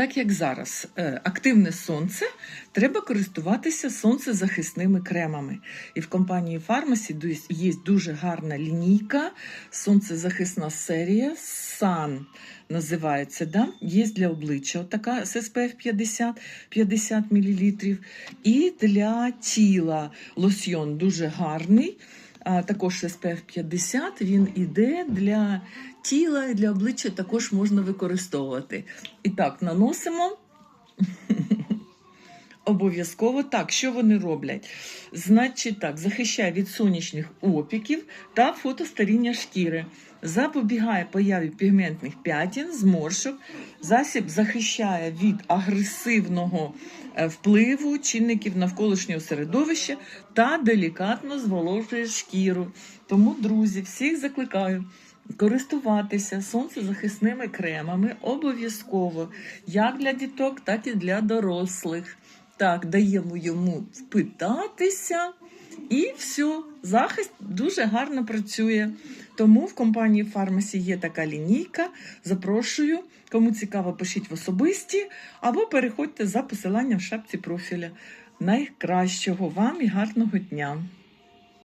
Так як зараз е, активне сонце, треба користуватися сонцезахисними кремами. І в компанії Фармасі є дуже гарна лінійка, сонцезахисна серія Sun називається. Да? Є для обличчя така з SPF 50, 50 мл. І для тіла лосьйон дуже гарний. Також SPF 50, він іде для тіла і для обличчя також можна використовувати. І так, наносимо. Обов'язково так, що вони роблять? Значить так, захищає від сонячних опіків та фотостаріння шкіри, запобігає появі пігментних п'ятін, зморшок, засіб захищає від агресивного е, впливу чинників навколишнього середовища та делікатно зволожує шкіру. Тому, друзі, всіх закликаю користуватися сонцезахисними кремами обов'язково, як для діток, так і для дорослих. Так, даємо йому впитатися, і все, захист дуже гарно працює. Тому в компанії Фармасі є така лінійка. Запрошую. Кому цікаво, пишіть в особисті або переходьте за посиланням в шапці профіля. Найкращого вам і гарного дня!